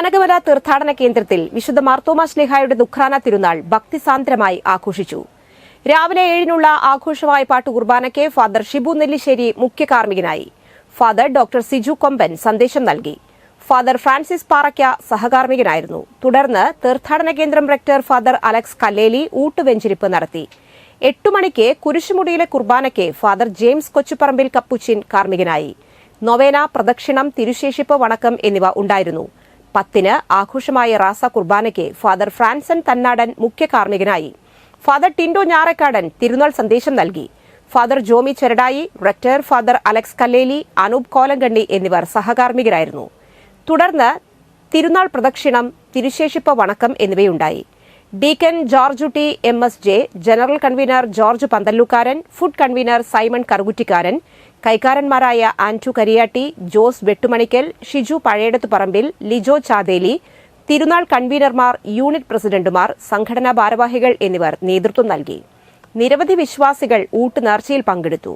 കനകമല തീർത്ഥാടന കേന്ദ്രത്തിൽ വിശുദ്ധ മാർത്തോമാ സ്നേഹായുടെ ദുഃഖാന തിരുനാൾ ഭക്തിസാന്ദ്രമായി ആഘോഷിച്ചു. രാവിലെ ഏഴിനുള്ള ആഘോഷമായ പാട്ട് കുർബാനയ്ക്ക് ഫാദർ ഷിബു നെല്ലിശ്ശേരി മുഖ്യ കാർമ്മികനായി. ഫാദർ ഡോക്ടർ സിജു കൊമ്പൻ സന്ദേശം നൽകി. ഫാദർ ഫ്രാൻസിസ് പാറയ്ക്ക സഹകാർമ്മികനായിരുന്നു. തുടർന്ന് തീർത്ഥാടന കേന്ദ്രം റെക്ടർ ഫാദർ അലക്സ് കല്ലേലി ഊട്ടുവെഞ്ചിരിപ്പ് നടത്തി. എട്ടു മണിക്ക് കുരിശുമുടിയിലെ കുർബാനയ്ക്ക് ഫാദർ ജെയിംസ് കൊച്ചുപറമ്പിൽ കപ്പുച്ചിൻ കാർമ്മികനായി. നൊവേന പ്രദക്ഷിണം തിരുശേഷിപ്പ് വണക്കം എന്നിവ ഉണ്ടായിരുന്നു. പത്തിന് ആഘോഷമായ റാസ കുർബാനയ്ക്ക് ഫാദർ ഫ്രാൻസൻ തന്നാടൻ മുഖ്യ കാർമ്മികനായി. ഫാദർ ടിൻഡോ ഞാറക്കാടൻ തിരുനാൾ സന്ദേശം നൽകി. Father Jomi Cheradayi rector father Alex Kalleli Anoop Kolankanni എന്നിവർ സഹകാർമ്മികരായിരുന്നു. തുടർന്ന് തിരുനാൾ പ്രദക്ഷിണം തിരുശേഷിപ്പ് വണക്കം എന്നിവയുണ്ടായി. Deacon Georgekutty M S J general convener George Panthallookkaran food convener Simon Karukuttikkaran കൈക്കാരന്മാരായ Antu Kariyatti Jose Vettumanikkal Shiju Pazhayadath Parambil Lijo Chatheli തിരുനാൾ കൺവീനർമാർ യൂണിറ്റ് പ്രസിഡന്റുമാർ സംഘടനാ ഭാരവാഹികൾ എന്നിവർ നേതൃത്വം നൽകി. നിരവധി വിശ്വാസികൾ ഊട്ടുനേർച്ചയിൽ പങ്കെടുത്തു.